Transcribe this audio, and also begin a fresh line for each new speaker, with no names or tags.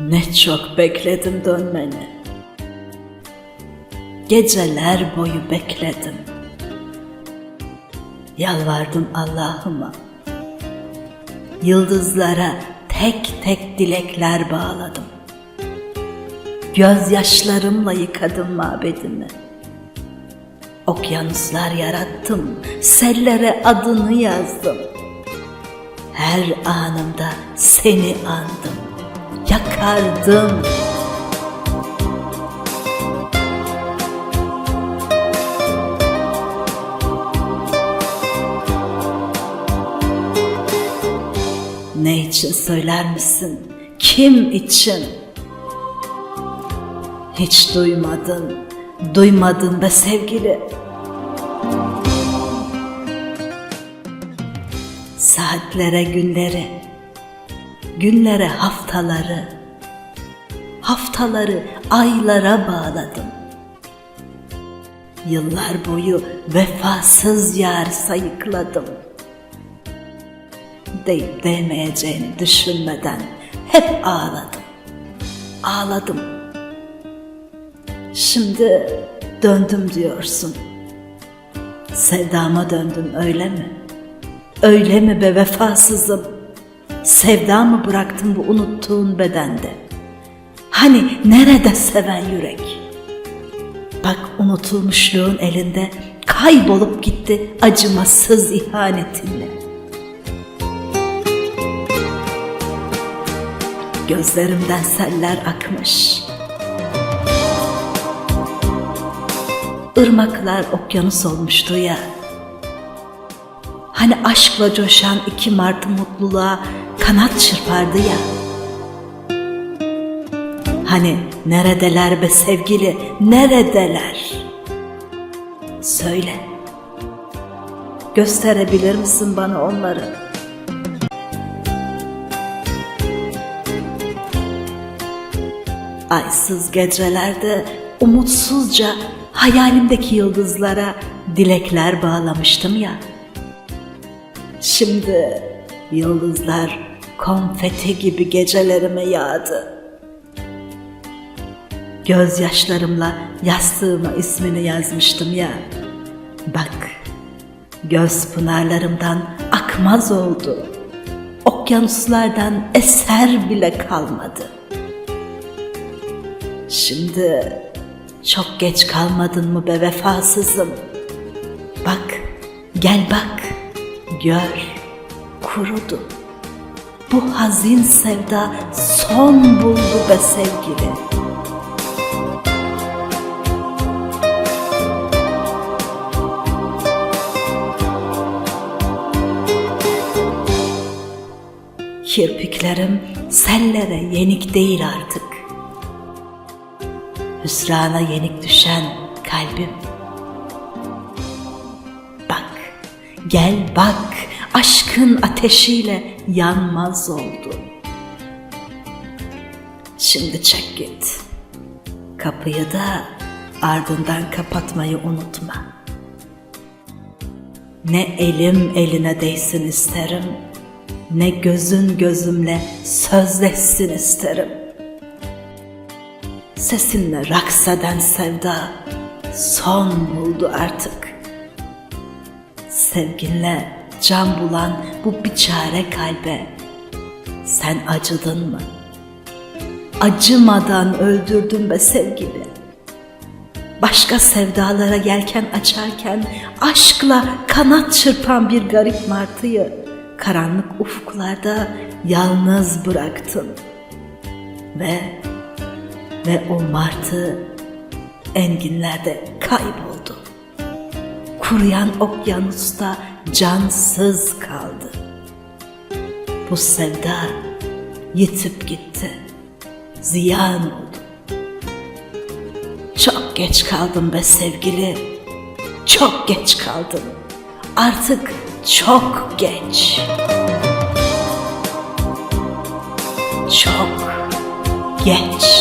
Ne çok bekledim dönmeni. Geceler boyu bekledim. Yalvardım Allah'ıma. Yıldızlara tek tek dilekler bağladım. Gözyaşlarımla yıkadım mabedimi. Okyanuslar yarattım, sellere adını yazdım. Her anımda seni andım, yakardım. Ne için söyler misin? Kim için? Hiç duymadın, duymadın be sevgili. Saatlere günleri, günlere haftaları, haftaları aylara bağladım. Yıllar boyu vefasız yar sayıkladım. Deyip değmeyeceğini düşünmeden hep ağladım. Ağladım. Şimdi döndüm diyorsun. Sevdama döndüm öyle mi? Öyle mi be vefasızım? Sevda mı bıraktın bu unuttuğun bedende? Hani nerede seven yürek? Bak unutulmuşluğun elinde kaybolup gitti acımasız ihanetinle. Gözlerimden seller akmış. Irmaklar okyanus olmuştu ya. Hani aşkla coşan iki martı mutluluğa kanat çırpardı ya. Hani neredeler be sevgili, neredeler? Söyle. Gösterebilir misin bana onları? Aysız gecelerde umutsuzca hayalimdeki yıldızlara dilekler bağlamıştım ya. Şimdi yıldızlar konfeti gibi gecelerime yağdı. Gözyaşlarımla yastığıma ismini yazmıştım ya. Bak, göz pınarlarımdan akmaz oldu. Okyanuslardan eser bile kalmadı. Şimdi çok geç kalmadın mı be vefasızım? Bak, gel bak, gör, kurudu. Bu hazin sevda son buldu be sevgili. Kirpiklerim sellere yenik değil artık. Hüsrana yenik düşen kalbim. Bak, gel bak, aşkın ateşiyle yanmaz oldu. Şimdi çek git. Kapıyı da ardından kapatmayı unutma. Ne elim eline değsin isterim, ne gözün gözümle sözleşsin isterim. Sesinle raks eden sevda son buldu artık. Sevginle can bulan bu biçare kalbe sen acıdın mı? Acımadan öldürdün be sevgili. Başka sevdalara yelken açarken aşkla kanat çırpan bir garip martıyı karanlık ufuklarda yalnız bıraktın. Ve ve o martı enginlerde kayboldu. Kuruyan okyanusta cansız kaldı. Bu sevda yitip gitti. Ziyan oldu. Çok geç kaldım be sevgili. Çok geç kaldım. Artık çok geç. Çok geç.